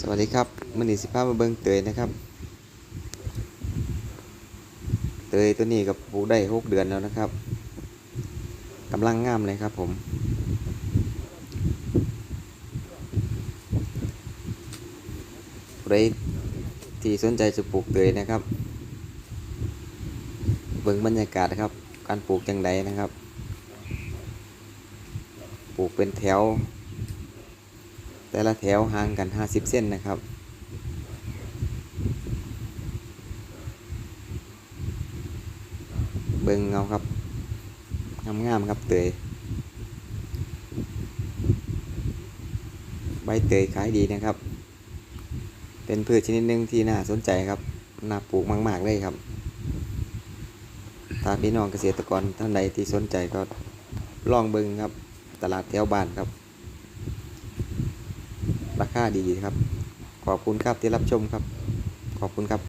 สวัสดีครับมันนี้สิพามาเบิ่งเตยนะครับ เตยตัวนี้กับปลูกได้หกเดือนแล้วนะครับกำลังงามเลยครับผมผู้ใดที่สนใจจะปลูกเตยนะครับ เบิ่งบรรยากาศนะครับ การปลูกจังไดนะครับ ปลูกเป็นแถว แต่ละแถวห่างกัน 50 เส้นนะครับ เบิ่งเอาครับงามๆครับเตยใบเตยขายดีนะครับ เป็นพืชชนิดหนึ่งที่น่าสนใจครับ น่าปลูกมาก ๆ เลยครับ ถ้าพี่น้องเกษตรกรท่านใดที่สนใจก็ลองเบิ่งครับ ตลาดแถวบ้านครับ ราคาดีครับ ขอบคุณครับที่รับชมครับ ขอบคุณครับ